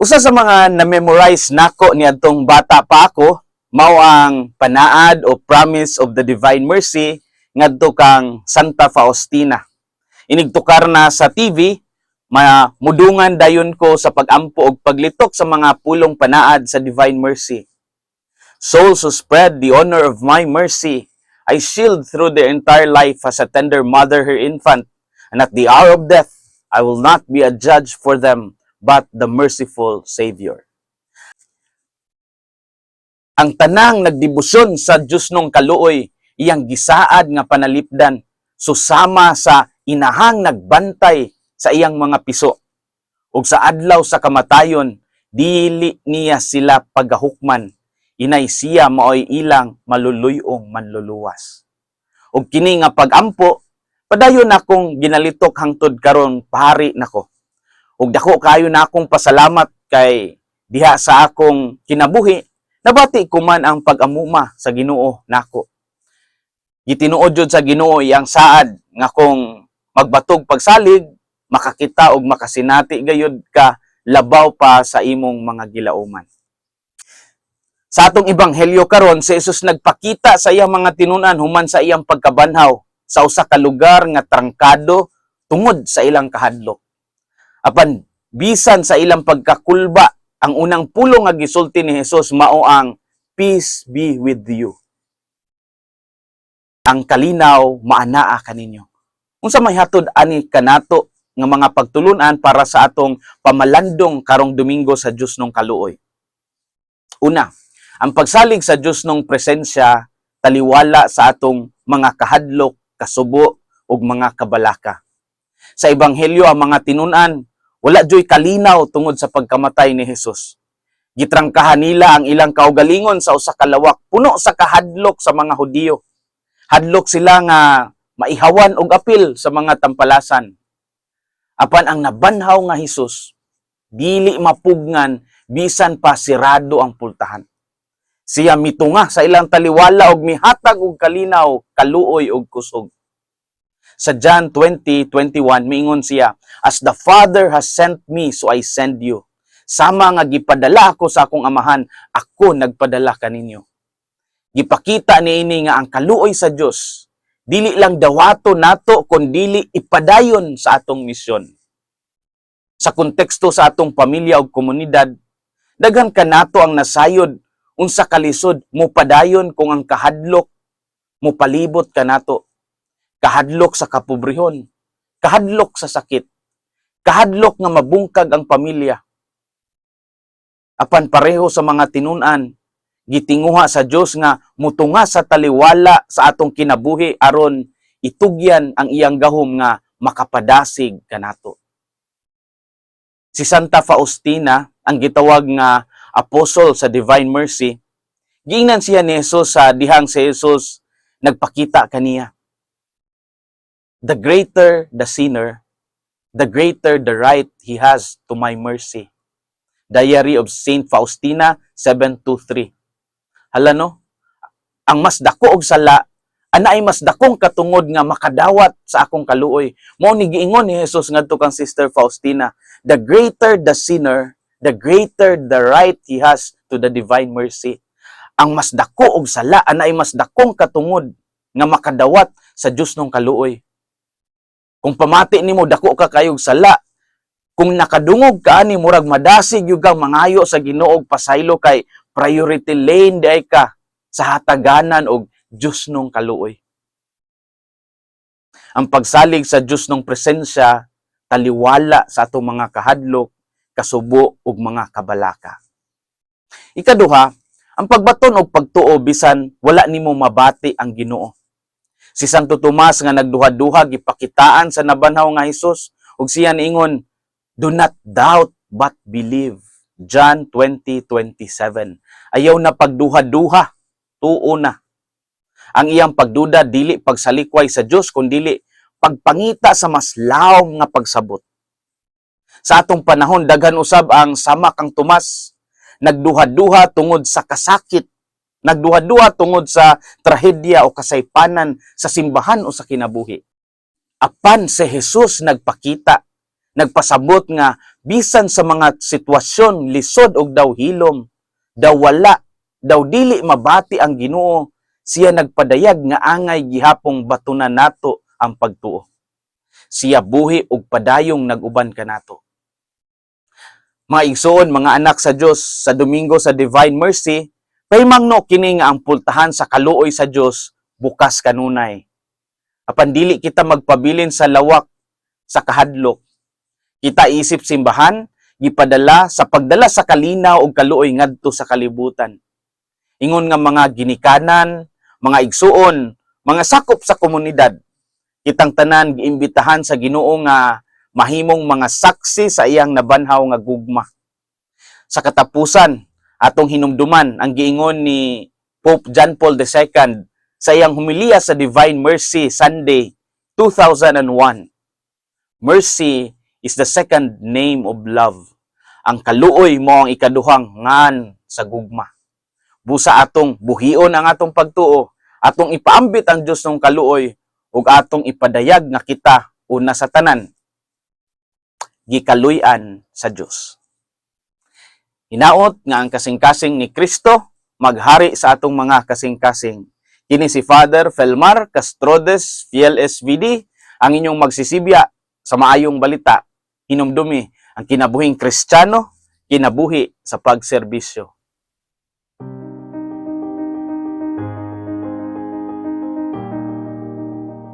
Usa sa mga na-memorize nako ni adtong bata pa ako mao ang panaad o promise of the divine mercy ngadto kang Santa Faustina. Inigtukar na sa TV, mudungan dayon ko sa pagampo og paglitok sa mga pulong panaad sa divine mercy. Souls who spread the honor of my mercy, I shield through their entire life as a tender mother her infant, and at the hour of death, I will not be a judge for them, but the merciful Savior. Ang tanang nagdibusyon sa Diyos nung kaluoy, iyang gisaad nga panalipdan, susama sa inahang nagbantay sa iyang mga piso. ug sa adlaw sa kamatayon, dili niya sila pagahukman, inay siya maoy ilang maluluyong manluluwas. ug kini nga pagampo, padayon akong ginalitok hangtod karon pahari nako. Ug dako kayo na akong pasalamat kay diha sa akong kinabuhi nabati ko man ang pag-amuma sa Ginoo nako. Gitinuod jud sa Ginoo iyang saad nga kung magbatog pagsalig makakita og makasinati gayud ka labaw pa sa imong mga gilauman. Sa atong ebanghelyo karon si Jesus nagpakita sa iyang mga tinunan human sa iyang pagkabanhaw sa usa ka lugar nga trangkado tungod sa ilang kahadlok. Apan bisan sa ilang pagkakulba ang unang pulong nga gisulti ni Jesus mao ang peace be with you. Ang kalinaw maanaa kaninyo. Unsa may hatod ani kanato nga mga pagtulunan para sa atong pamalandong karong Domingo sa Dios nung kaluoy. Una, ang pagsalig sa Dios nung presensya taliwala sa atong mga kahadlok, kasubo ug mga kabalaka. Sa ebanghelyo ang mga tinunan wala joy kalinaw tungod sa pagkamatay ni Hesus. Gitrangkahan nila ang ilang kaugalingon sa usa ka lawak puno sa kahadlok sa mga Hudiyo. Hadlok sila nga maihawan og apil sa mga tampalasan. Apan ang nabanhaw nga Hesus dili mapugnan bisan pa sirado ang pultahan. Siya mitunga sa ilang taliwala og mihatag og kalinaw, kaluoy og kusog. Sa John 20:21 miingon siya, As the Father has sent me, so I send you. Sama nga gipadala ako sa akong amahan, ako nagpadala kaninyo. Gipakita niini nga ang kaluoy sa Dios dili lang dawato nato kundi ipadayon sa atong misyon. Sa konteksto sa atong pamilya ug komunidad, daghan kanato ang nasayod unsa kalisod mo padayon kung ang kahadlok mo palibot kanato. Kahadlok sa kapobrehon, kahadlok sa sakit, kahadlok nga mabungkag ang pamilya. Apan pareho sa mga tinunan, gitinguha sa Dios nga mutunga sa taliwala sa atong kinabuhi aron itugyan ang iyang gahom nga makapadasig kanato. Si Santa Faustina, ang gitawag nga apostle sa Divine Mercy, giingnan siya ni Jesus sa dihang si Jesus nagpakita kaniya. The greater the sinner, the greater the right he has to my mercy. Diary of Saint Faustina 723. Hala no? Ang mas dako og sala ana ay mas dakong katungod nga makadawat sa akong kaluoy. Mao ni giingon ni Jesus ngadto kang Sister Faustina, the greater the sinner, the greater the right he has to the divine mercy. Ang mas dako og sala ana ay mas dakong katungod nga makadawat sa Dios nung kaluoy. Kung pamati nimo dako ka kayog sala, kung nakadungog ka ani murag madasig yung kang mangayo sa Ginoo pasaylo kay priority lane di ay ka sa hataganan og Diyos nung kaluoy. Ang pagsalig sa Diyos nung presensya taliwala sa atong mga kahadlok, kasubo ug mga kabalaka. Ikaduha, ang pagbaton og pagtuo bisan wala nimo mabati ang Ginoo. Si Santo Tomas nga nagduha-duha gipakitaan sa nabanhaw nga Hesus ug siya niingon, "Do not doubt but believe." John 20:27. Ayaw na pagduha-duha, tuo na. Ang iyang pagduda dili pagsalikway sa Dios kundi pagpangita sa mas lawom nga pagsabot. Sa atong panahon daghan usab ang sama kang Tomas nagduha-duha tungod sa kasakit, nagduha-duha tungod sa trahedya o kasaypanan sa simbahan o sa kinabuhi. Apan si Jesus nagpakita, nagpasabot nga bisan sa mga sitwasyon lisod og daw hilom, daw wala, daw dili mabati ang Ginoo, siya nagpadayag nga angay gihapong batunan nato ang pagtuo. Siya buhi og padayong naguban kanato. Mga igsoon, mga anak sa Dios sa Domingo sa Divine Mercy, pahimangno kini nga ang pultahan sa kaluoy sa Dios bukas kanunay. Apan dili kita magpabilin sa lawak sa kahadlok. Kita isip simbahan, gipadala sa pagdala sa kalinaw ug kaluoy ngadto sa kalibutan. Ingon nga mga ginikanan, mga igsuon, mga sakop sa komunidad, kitang tanan giimbitahan sa Ginoo nga mahimong mga saksi sa iyang nabanhaw nga gugma. Sa katapusan, atong hinumduman ang giingon ni Pope John Paul II sa iyang humiliya sa Divine Mercy Sunday 2001. Mercy is the second name of love. Ang kaluoy mo ang ikaduhang ngan sa gugma. Busa atong buhion ang atong pagtuo, atong ipaambit ang Dios ng kaluoy ug atong ipadayag nga kita una sa tanan gikaluy-an sa Dios. Hinaot nga ang kasing-kasing ni Kristo maghari sa atong mga kasing-kasing. Kini si Father Felmar Castrodes, Fiel SVD, ang inyong magsisibya sa maayong balita, hinumdumi ang kinabuhing Kristiyano, kinabuhi sa pagserbisyo.